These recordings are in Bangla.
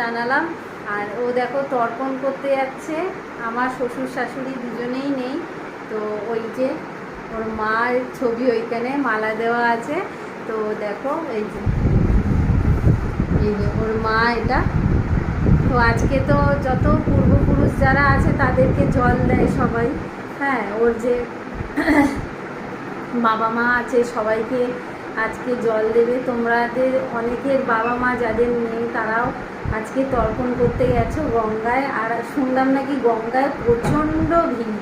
জানালাম। আর ও দেখো তর্পণ করতে যাচ্ছে। আমার শ্বশুর শাশুড়ি দুজনেই নেই। তো ওই যে ওর মার ছবি ওইখানে মালা দেওয়া আছে। তো দেখো এই যে এই যে ওর মা এটা। তো আজকে তো যত পূর্বপুরুষ যারা আছে তাদেরকে জল দেয় সবাই। হ্যাঁ ওর যে বাবা মা আছে সবাইকে আজকে জল দেবে। তোমাদের অনেকের বাবা মা যাদের নেই তারাও আজকে তর্পণ করতে গেছো গঙ্গায়, আর শুনলাম নাকি গঙ্গায় প্রচণ্ড ভিড়।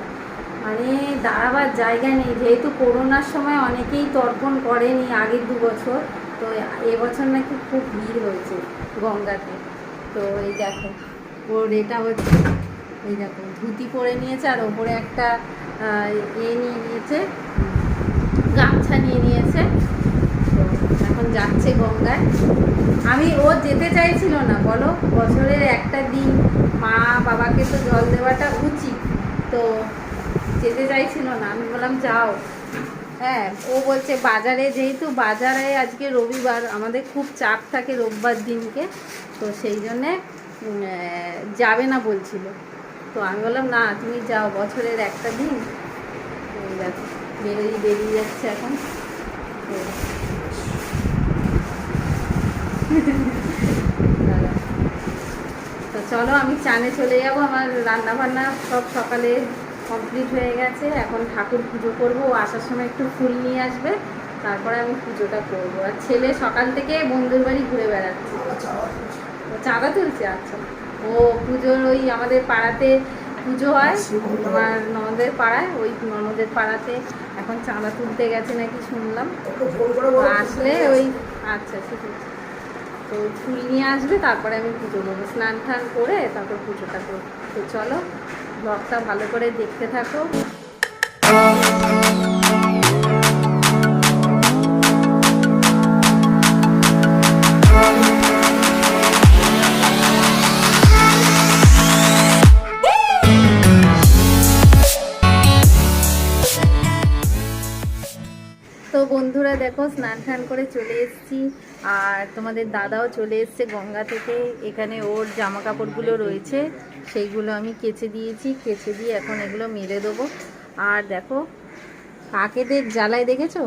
মানে দাঁড়াবার জায়গা নেই, যেহেতু করোনার সময় অনেকেই তর্পণ করেনি আগের দু বছর, তো এবছর নাকি খুব ভিড় হয়েছে গঙ্গাতে। তো এই দেখো, ওর এটা হচ্ছে, এই দেখো, ধুতি পরে নিয়েছে আর ওপরে একটা ইয়ে নিয়ে নিয়েছে, গামছা নিয়ে নিয়েছে। তো এখন যাচ্ছে গঙ্গায়। আমি, ও যেতে চাইছিল না, বলো? বছরের একটা দিন মা বাবাকে তো জল দেওয়াটা উচিত। তো যেতে চাইছিল না, আমি বললাম, যাও। হ্যাঁ ও বলছে, বাজারে যেহেতু, বাজারে আজকে রবিবার, আমাদের খুব চাপ থাকে রোববার দিনকে, তো সেই জন্যে যাবে না বলছিল। তো আমি বললাম, না, তুমি যাও, বছরের একটা দিন। দেখো বেরিয়ে যাচ্ছে এখন। তো। তো চলো, আমি চানে চলে যাব। আমার রান্না বান্না সব সকালে কমপ্লিট হয়ে গেছে। এখন ঠাকুর পুজো করব। আসার সময় একটু ফুল নিয়ে আসবে। তারপরে আমি পুজোটা করব। আর ছেলে সকাল থেকে বন্ধুর বাড়ি ঘুরে বেড়াচ্ছে। ও চাঁদা তুলছে আচ্ছা। ও পুজোর ওই আমাদের পাড়াতে পুজো হয়। আমার ননদের পাড়ায়, ওই ননদের পাড়াতে এখন চাঁদা তুলতে গেছে নাকি শুনলাম। আসলে ওই আচ্ছা ঠিক আছে। তো ফুল নিয়ে আসবে, তারপরে আমি পুজো করব স্নান টান করে তারপর পুজোটা করব। তো চলো ব্লগটা ভালো করে দেখতে থাকো। বন্ধুরা, দেখো, স্নান টান করে চলে এসেছি। আর তোমাদের দাদাও চলে এসছে গঙ্গা থেকে। এখানে ওর জামা কাপড়গুলো রয়েছে, সেইগুলো আমি কেচে দিয়েছি। কেচে দিয়ে এখন এগুলো মেলে দেবো। আর দেখো, কাকেদের জ্বালায় দেখেছ?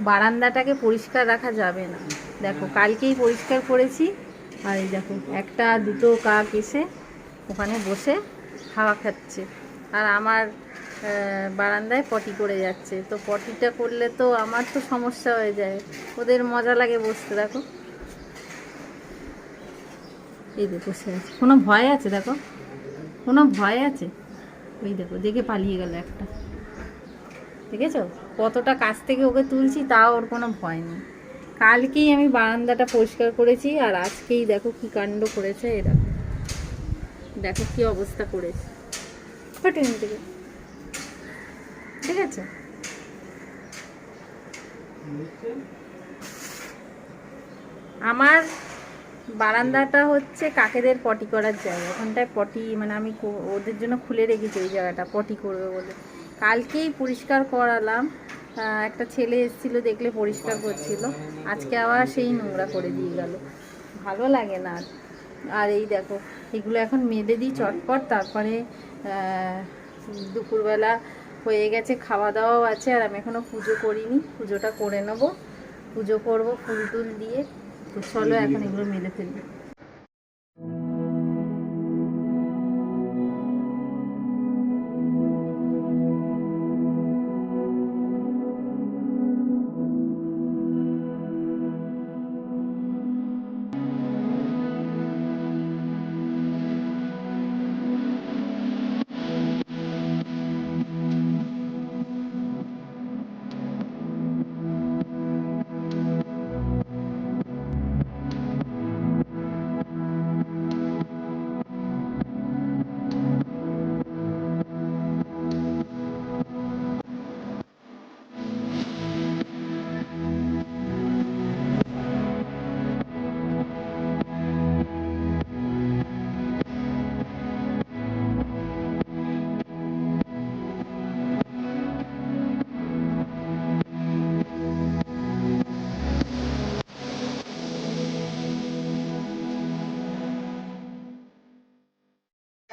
বারান্দাটাকে পরিষ্কার রাখা যাবে না। দেখো, কালকেই পরিষ্কার করেছি। আর এই দেখো, একটা, দুটো কাক এসে ওখানে বসে হাওয়া খাচ্ছে। আর আমার বারান্দায় পটি করে যাচ্ছে। তো পটিটা করলে তো আমার তো সমস্যা হয়ে যায়। ওদের মজা লাগে বসতে, দেখো। এই দেখো, বসে আছে। কোনো ভয় আছে, দেখো? কোনো ভয় আছে? ওই দেখো, দেখে পালিয়ে গেল একটা। দেখেছ? কতটা কাছ থেকে ওকে তুলছি, তাও ওর কোনো ভয় নেই। কালকেই আমি বারান্দাটা পরিষ্কার করেছি, আর আজকেই দেখো কি কাণ্ড করেছে এরা দেখো। কি অবস্থা করেছে। গেছে। ঠিক আছে। আমার বারান্দাটা হচ্ছে কাকেদের পটি করার জায়গা। ওখানটায় পটি মানে আমি ওদের জন্য খুলে রেখেছি ওই জায়গাটা, পটি করবে বলে। কালকেই পরিষ্কার করালাম। একটা ছেলে এসেছিল দেখলে পরিষ্কার করছিল। আজকে আবার সেই নোংরা করে দিয়ে গেল। ভালো লাগে না আর। আর এই দেখো, এগুলো এখন মেলে দিই চটপট, তারপরে দুপুরবেলা হয়ে গেছে খাওয়া দাওয়াও আছে আর আমি এখনও পুজো করিনি। পুজোটা করে নেব। পুজো করব ফুল টুল দিয়ে। তো চলো এখন এগুলো মেলে ফেলব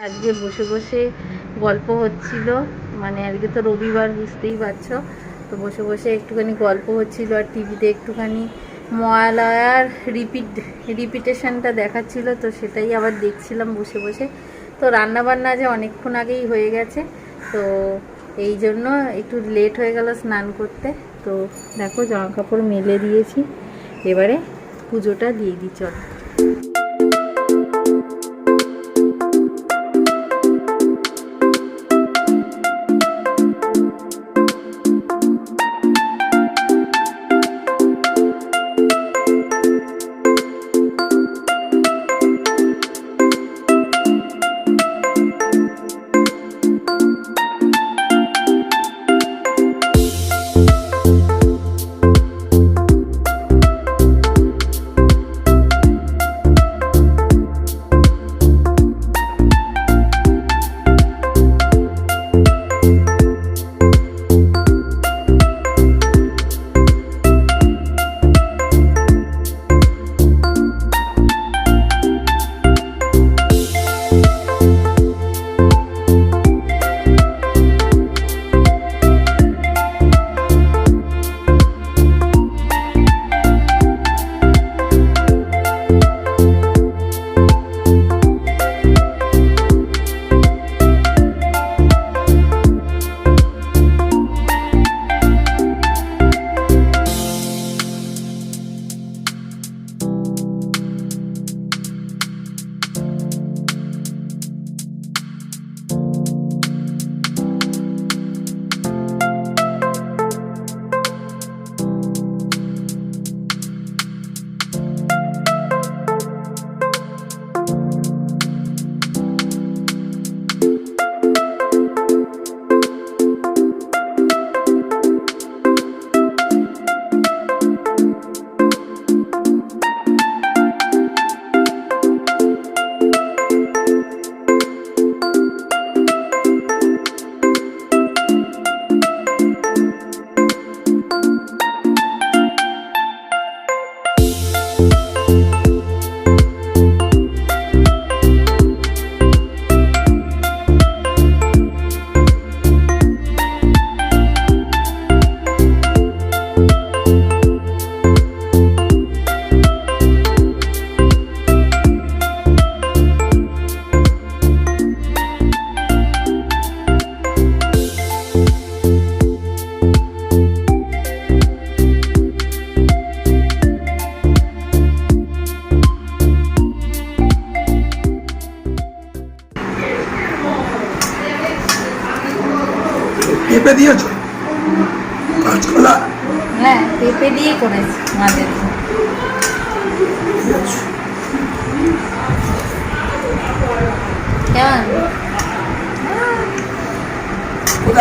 আজকে বসে বসে গল্প হচ্ছিল। মানে আজকে তো রবিবার, বুঝতেই পারছ। তো বসে বসে একটুখানি গল্প হচ্ছিল আর টিভিতে একটুখানি মহালয়ার রিপিট রিপিটেশনটা দেখাচ্ছিল। তো সেটাই আবার দেখছিলাম বসে বসে। তো রান্না বান্না যে অনেকক্ষণ আগেই হয়ে গেছে। তো এই জন্য একটু লেট হয়ে গেল স্নান করতে। তো দেখো জামা কাপড় মেলে দিয়েছি। এবারে পুজোটা দিয়ে দিই, চল।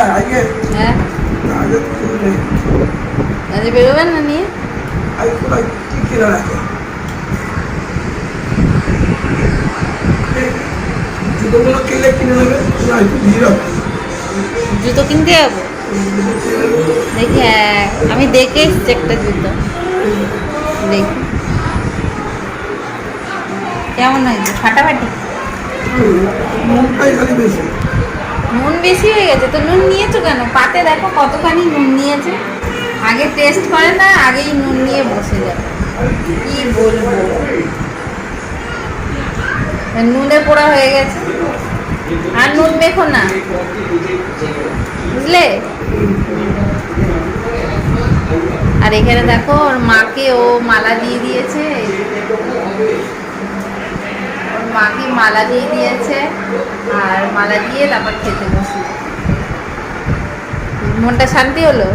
না একটু ভিড় হবে। জুতো কিনতে যাব? দেখি হ্যাঁ আমি দেখে এসছি একটা জুতো। দেখি। কেমন হয়েছে? ফাটাফাটি? খালি বেশি। নুন বেশি হয়ে গেছে, তো নুন নিয়েছো কেন? পাতে দেখো কতখানি নুন নিয়েছে। আগে টেস্ট করে না, আগেই নুন নিয়ে বসে যাবে কি বলব? নুনে পোড়া হয়ে গেছে। আর নুন মেখো না। বুঝলে? আর এখানে দেখো, ওর মাকে ও মালা দিয়ে দিয়েছে। মাকে মালা দিয়ে দিয়েছে আর মালা দিয়ে তারপর খেতে বসল। মনটা শান্তি হলো?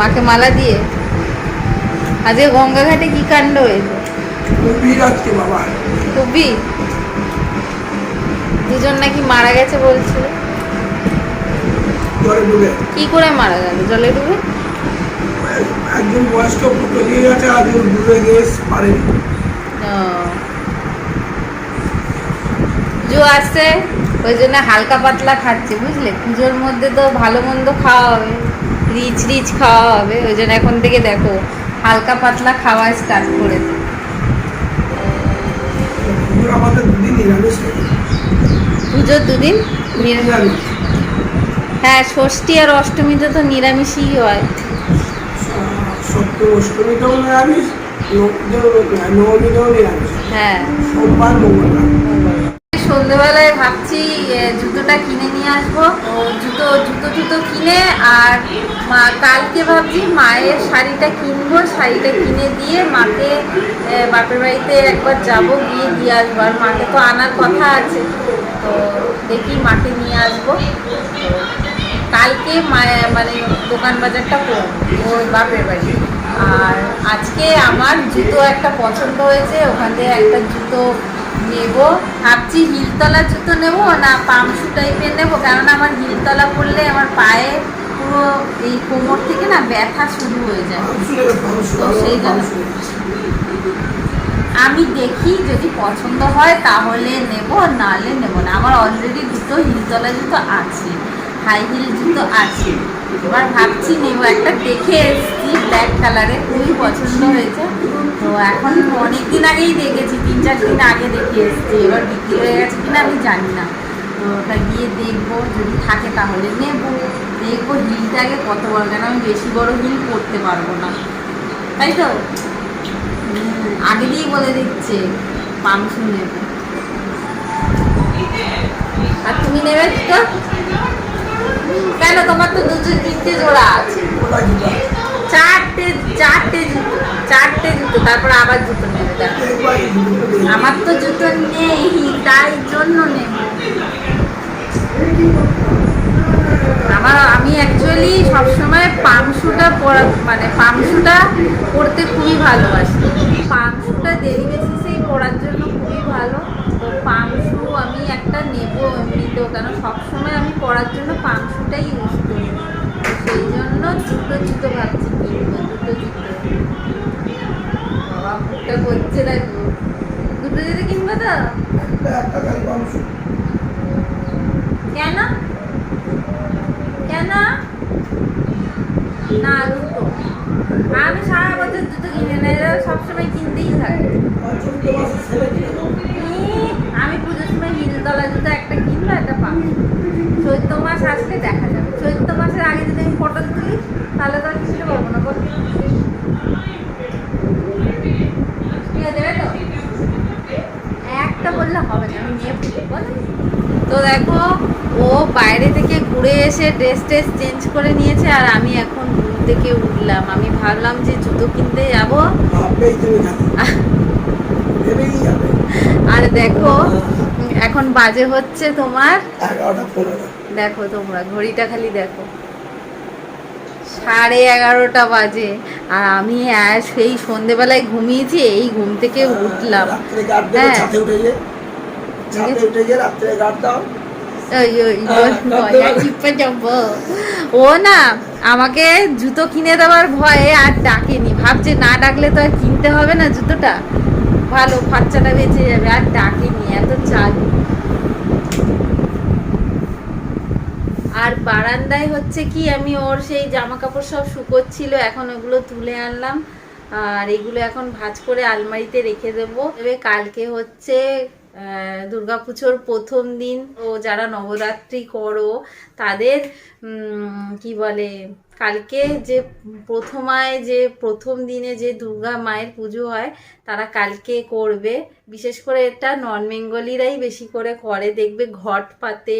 মাকে মালা দিয়ে? আজকে গঙ্গাঘাটে কি কাণ্ড হয়েছে খুবই দুজন নাকি মারা গেছে বলছিল। জলে কি করে মারা গেল? জলে ডুবে? একজন বয়স্ক তলিয়ে গেছে আর ডুবে গিয়ে পারেনি। পুজো আসছে ওই জন্য হালকা পাতলা খাচ্ছে বুঝলে? পুজোর মধ্যে তো ভালো মন্দ খাওয়া হবে রিচ রিচ খাওয়া হবে ওই জন্য এখন থেকে দেখো হালকা পাতলা খাওয়া স্টার্ট করে পুজোর দুদিন পুজোর দুদিন নিরামিষ। হ্যাঁ ষষ্ঠী আর অষ্টমীতে তো নিরামিষই হয়। নিরামিষ। হ্যাঁ। সোমবার মঙ্গলবার। সন্ধ্যেবেলায় ভাবছি জুতোটা কিনে নিয়ে আসব। জুতো জুতো জুতো কিনে আর মা, কালকে ভাবছি মায়ের শাড়িটা কিনবো, শাড়িটা কিনে দিয়ে মাকে বাপের বাড়িতে একবার যাব, গিয়ে দিয়ে আসব। আর মাকে তো আনার কথা আছে, তো দেখি মাকে নিয়ে আসব। কালকে মানে দোকান বাজারটা করব বাপের বাড়ি। আর আজকে আমার জুতো একটা পছন্দ হয়েছে, ওখান থেকে একটা জুতো নেব। ভাবছি হিলতলা জুতো নেব না পামশু টাইপের নেব কেননা আমার হিলতলা পরলে আমার পায়ে পুরো এই কোমর থেকে না ব্যথা শুরু হয়ে যায়। তো সেই জন্য। আমি দেখি যদি পছন্দ হয় তাহলে নেব নালে নেব না। আমার অলরেডি দুটো হিলতলা জুতো আছে হাই হিল জুতো আছে। এবার ভাবছি নেব একটা দেখে এসছি ব্ল্যাক কালারে খুবই পছন্দ হয়েছে। তো এখন অনেক দিন আগেই দেখেছি, তিন চার দিন আগে দেখে এসেছি, এবার বিক্রি হয়ে গেছে কিনা আমি জানি না। তো ওটা গিয়ে দেখব, যদি থাকে তাহলে নেব। দেখব হিলটা আগে কত বড়, কেন আমি বেশি বড় হিল পরতে পারব না। তাই তো? আগে দিয়েই বলে দিচ্ছে পামসু নেবে। আর তুমি নেবে তো? কেন তোমার তো দুটো তিনটে জোড়া আছে? চারটে চারটে জুতো চারটে জুতো, তারপর আবার জুতো নেবে। আমার তো জুতো নেই, তাই জন্য নেব। আমার, আমি অ্যাকচুয়ালি সবসময় পামশুটা পরা মানে পামশুটা পরতে খুবই ভালোবাসি। পামশুটা ডেলি বেসিসেই পরার জন্য খুবই ভালো। তো পামশু আমি একটা নেব এমনিতেও, কেন সবসময় আমি পরার জন্য পামশুটাই ইউজ করি। সেই জন্য দুটো জুতো ভাবছি কিনবো দুটো জুতো বাবা মুখটা করছে দেখো। দুটো জুতো কিনবো তো? কেন? কেন? না দুটো। আমি সারা বছর জুতো কিনে নেই এরা সবসময় কিনতেই থাকে। আমি পুজোর সময় হিলতলা জুতো একটা কিনবো একটা পাবো। চৈত্র মাস আসলে দেখা যদি আমি ফটো তুলি তাহলে তো আর কিনতে পারব না। বল দেবে তো? একটা বললে হবে না আমি নিয়ে বল তো দেখো ও বাইরে থেকে ঘুরে এসে ড্রেস ট্রেস চেঞ্জ করে নিয়েছে আর আমি এখন ঘুম থেকে উঠলাম। আমি ভাবলাম যে জুতো কিনতে যাবে। আর দেখো এখন বাজে হচ্ছে তোমার? দেখো তোমরা ঘড়িটা খালি দেখো। সাড়ে এগারোটা বাজে। আর আমি সেই সন্ধেবেলায় ঘুমিয়েছি এই ঘুম থেকে উঠলাম। হ্যাঁ। ও না আমাকে জুতো কিনে দেওয়ার ভয়ে আর ডাকেনি। ভাবছে না ডাকলে তো আর কিনতে হবে না জুতোটা। ভালো খরচাটা বেঁচে যাবে আর ডাকেনি এত চালু। আর বারান্দায় হচ্ছে কি, আমি ওর সেই জামা কাপড় সব শুকোচ্ছিল, এখন ওগুলো তুলে আনলাম। আর এগুলো এখন ভাঁজ করে আলমারিতে রেখে দেবো। তবে কালকে হচ্ছে দুর্গাপুজোর প্রথম দিন। ও যারা নবরাত্রি করো, তাদের কি বলে, কালকে যে প্রথমায় যে প্রথম দিনে যে দুর্গা মায়ের পুজো হয়, তারা কালকে করবে। বিশেষ করে এটা নন বেঙ্গলিরাই বেশি করে করে, দেখবে ঘট পাতে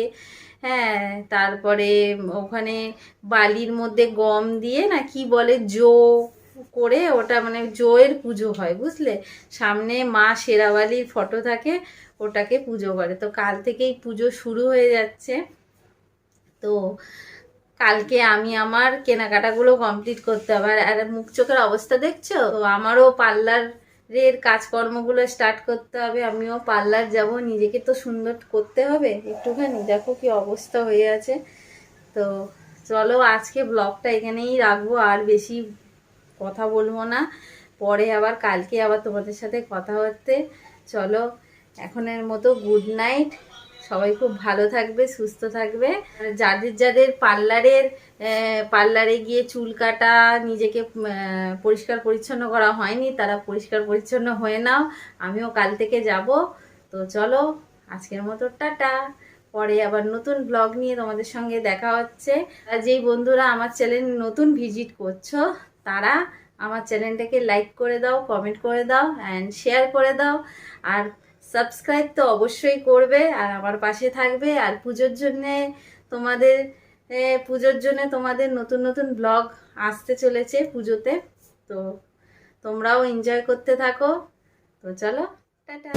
হ্যাঁ তারপরে ওখানে বালির মধ্যে গম দিয়ে না কি বলে জো করে ওটা মানে জোয়ের পুজো হয়, বুঝলে? সামনে মা শেরাওয়ালির ফটো থাকে, ওটাকে পুজো করে। তো কাল থেকেই পুজো শুরু হয়ে যাচ্ছে। তো কালকে আমি আমার কেনাকাটাগুলো কমপ্লিট করতে হবে। আর- মুখ চোখের অবস্থা দেখছ? তো আমারও পার্লারের কাজকর্মগুলো স্টার্ট করতে হবে, আমিও পার্লার যাব, নিজেকে তো সুন্দর করতে হবে একটুখানি। দেখো কি অবস্থা হয়ে আছে। তো চলো আজকে ব্লগটা এখানেই রাখব, আর বেশি কথা বলব না। পরে আবার কালকে আবার তোমাদের সাথে কথা হতে চলো, এখনের মতো গুড নাইট সবাই খুব ভালো থাকবে, সুস্থ থাকবে। যাদের যাদের পার্লারের পার্লারে গিয়ে চুল কাটা, নিজেকে পরিষ্কার পরিচ্ছন্ন করা হয়নি, তারা পরিষ্কার পরিচ্ছন্ন হয়ে নাও, আমিও কাল থেকে যাব। তো চলো, আজকের মতো টাটা। পরে আবার নতুন ব্লগ নিয়ে তোমাদের সঙ্গে দেখা হচ্ছে। যেই বন্ধুরা আমার চ্যানেল নতুন ভিজিট করছ, তারা আমার চ্যানেলটাকে লাইক করে দাও কমেন্ট করে দাও অ্যান্ড শেয়ার করে দাও। আর সাবস্ক্রাইব তো অবশ্যই করবে আর আমার পাশে থাকবে। আর পুজোর জন্যে তোমাদের পুজোর জন্য তোমাদের নতুন নতুন ব্লগ আসতে চলেছে পুজোতে। তো তোমরাও এনজয় করতে থাকো। তো চলো, টাটা।